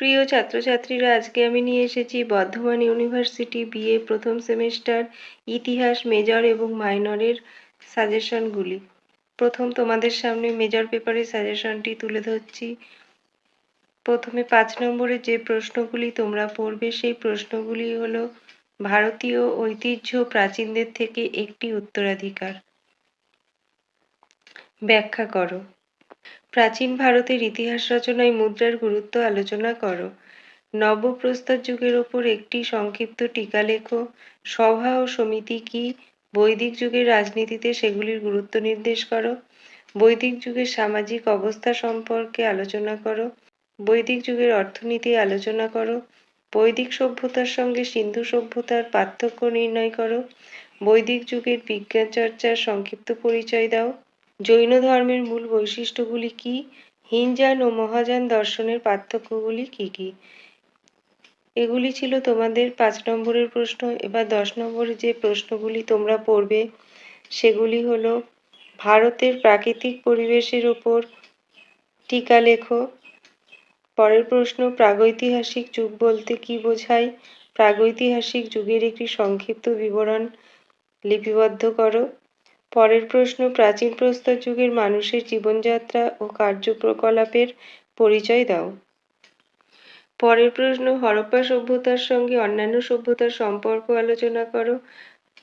প্রিয় ছাত্রছাত্রীরা, আজকে আমি নিয়ে এসেছি বর্ধমান ইউনিভার্সিটি বিএ প্রথম সেমিস্টার ইতিহাস, মেজর এবং মাইনরের সাজেশনগুলি। প্রথম তোমাদের সামনে মেজর পেপারের সাজেশনটি তুলে ধরছি। প্রথমে পাঁচ নম্বরের যে প্রশ্নগুলি তোমরা পড়বে, সেই প্রশ্নগুলি হলো, ভারতীয় ঐতিহ্য প্রাচীনদের থেকে একটি উত্তরাধিকার। ব্যাখ্যা করো। প্রাচীন ভারতের ইতিহাস রচনায় মুদ্রার গুরুত্ব আলোচনা করো। নবপ্রস্তর যুগের ওপর একটি সংক্ষিপ্ত টিকা লেখো। সভা ও সমিতি কি বৈদিক যুগের রাজনীতিতে সেগুলির গুরুত্ব নির্দেশ করো? বৈদিক যুগের সামাজিক অবস্থা সম্পর্কে আলোচনা করো। বৈদিক যুগের অর্থনীতি আলোচনা করো। বৈদিক সভ্যতার সঙ্গে সিন্ধু সভ্যতার পার্থক্য নির্ণয় করো। বৈদিক যুগের বিজ্ঞান চর্চার সংক্ষিপ্ত পরিচয় দাও। জৈন ধর্মের মূল বৈশিষ্ট্যগুলি কি? হিনযান ও মহাযান দর্শনের পার্থক্যগুলি কি কি? এগুলি ছিল তোমাদের পাঁচ নম্বরের প্রশ্ন। এবার দশ নম্বরের যে প্রশ্নগুলি তোমরা পড়বে, সেগুলি হলো, ভারতের প্রাকৃতিক পরিবেশের ওপর টিকা লেখো। পরের প্রশ্ন, প্রাগৈতিহাসিক যুগ বলতে কি বোঝায়? প্রাগৈতিহাসিক যুগের একটি সংক্ষিপ্ত বিবরণ লিপিবদ্ধ করো। পরের প্রশ্ন, প্রাচীন প্রস্তর যুগের মানুষের জীবনযাত্রা ও কার্যপ্রকলাপের পরিচয় দাও। পরের প্রশ্ন, হরপ্পা সভ্যতার সঙ্গে অন্যান্য সভ্যতার সম্পর্ক আলোচনা করো।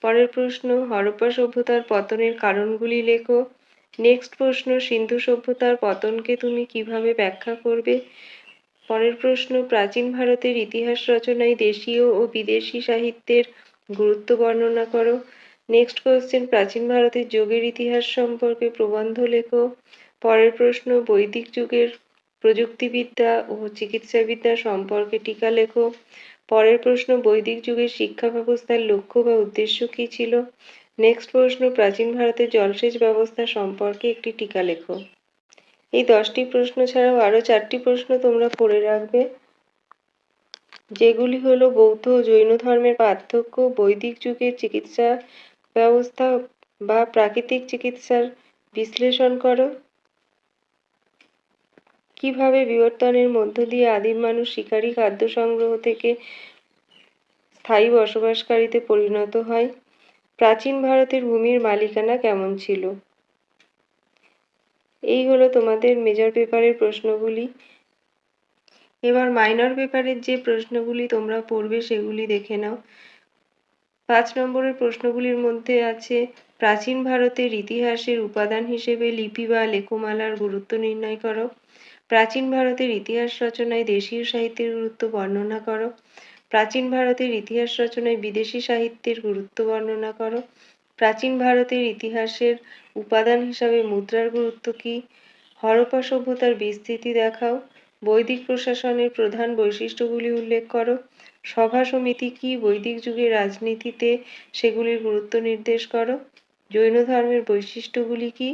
পরের প্রশ্ন, হরপ্পা সভ্যতার পতনের কারণগুলি লেখো। নেক্সট প্রশ্ন, সিন্ধু সভ্যতার পতনকে তুমি কীভাবে ব্যাখ্যা করবে? পরের প্রশ্ন, প্রাচীন ভারতের ইতিহাস রচনায় দেশীয় ও বিদেশি সাহিত্যের গুরুত্ব বর্ণনা করো। নেক্সট কোয়েশ্চেন প্রাচীন ভারতের যোগের ইতিহাস সম্পর্কে প্রবন্ধ লেখো। পরের প্রশ্ন, বৈদিক যুগের প্রযুক্তিবিদ্যা ও চিকিৎসাবিদ্যা সম্পর্কে টিকা লেখো। পরের প্রশ্ন, বৈদিক যুগের শিক্ষা ব্যবস্থার লক্ষ্য বা উদ্দেশ্য কী ছিল? নেক্সট প্রশ্ন, প্রাচীন ভারতের জলসেচ ব্যবস্থা সম্পর্কে একটি টিকা লেখো। এই দশটি প্রশ্ন ছাড়াও আরও চারটি প্রশ্ন তোমরা পড়ে রাখবে, যেগুলি হলো বৌদ্ধ ও জৈন ধর্মের পার্থক্য, বৈদিক যুগের চিকিৎসা ব্যবস্থা বা প্রাকৃতিক চিকিৎসার বিশ্লেষণ করো। কীভাবে বিবর্তনের মধ্য দিয়ে আদিম মানুষ শিকারী খাদ্য সংগ্রহ থেকে স্থায়ী বসবাসকারীতে পরিণত হয়? প্রাচীন ভারতের ভূমির মালিকানা কেমন ছিল? এই হলো তোমাদের মেজর পেপারের প্রশ্নগুলি। এবার মাইনর পেপারের যে প্রশ্নগুলি তোমরা পড়বে সেগুলি দেখে নাও। পাঁচ নম্বরের প্রশ্নগুলির মধ্যে আছে, প্রাচীন ভারতের ইতিহাসের উপাদান হিসেবে লিপি বা লেখমালার গুরুত্ব নির্ণয় করো। প্রাচীন ভারতের ইতিহাস রচনায় দেশীয় সাহিত্যের গুরুত্ব বর্ণনা করো। প্রাচীন ভারতের ইতিহাস রচনায় বিদেশি সাহিত্যের গুরুত্ব বর্ণনা করো। প্রাচীন ভারতের ইতিহাসের উপাদান হিসাবে মুদ্রার গুরুত্ব কী? হরপ্পা সভ্যতার বিস্তৃতি দেখাও। বৈদিক প্রশাসনের প্রধান বৈশিষ্ট্যগুলি উল্লেখ করো। সভা সমিতি কি বৈদিক যুগের রাজনীতিতে সেগুলির গুরুত্ব নির্দেশ করো? জৈন ধর্মের বৈশিষ্ট্যগুলি কি?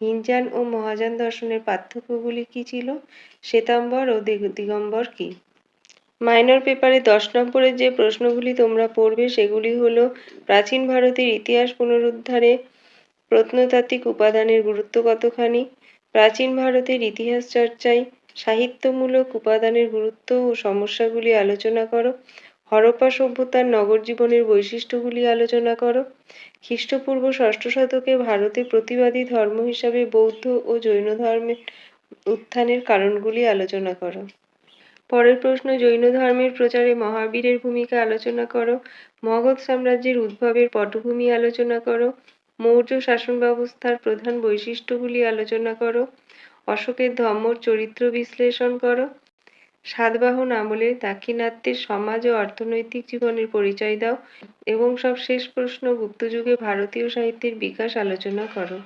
হিনযান ও মহাযান দর্শনের পার্থক্যগুলি কি ছিল? শ্বেতাম্বর ও দিগম্বর কি? মাইনর পেপারে দশ নম্বরের যে প্রশ্নগুলি তোমরা পড়বে সেগুলি হলো প্রাচীন ভারতের ইতিহাস পুনরুদ্ধারে প্রত্নতাত্ত্বিক উপাদানের গুরুত্ব কতখানি? প্রাচীন ভারতের ইতিহাস চর্চায় সাহিত্যমূলক উপাদানের গুরুত্ব ও সমস্যাগুলি আলোচনা করো। হরপ্পা সভ্যতার নগর জীবনের বৈশিষ্ট্যগুলি আলোচনা করো। খ্রিস্টপূর্ব ষষ্ঠ শতকে ভারতে প্রতিবাদী ধর্ম হিসাবে বৌদ্ধ ও জৈন ধর্মের উত্থানের কারণগুলি আলোচনা করো। পরের প্রশ্ন, জৈন ধর্মের প্রচারে মহাবীরের ভূমিকা আলোচনা করো। মগধ সাম্রাজ্যের উদ্ভবের পটভূমি আলোচনা করো। মৌর্য শাসন ব্যবস্থার প্রধান বৈশিষ্ট্যগুলি আলোচনা করো। অশোকের ধম্মর চরিত্র বিশ্লেষণ করো। সাতবাহন আমলে দাক্ষিণাত্যের সমাজ ও অর্থনৈতিক জীবনের পরিচয় দাও এবং সব শেষ প্রশ্ন গুপ্তযুগে ভারতীয় সাহিত্যের বিকাশ আলোচনা করো।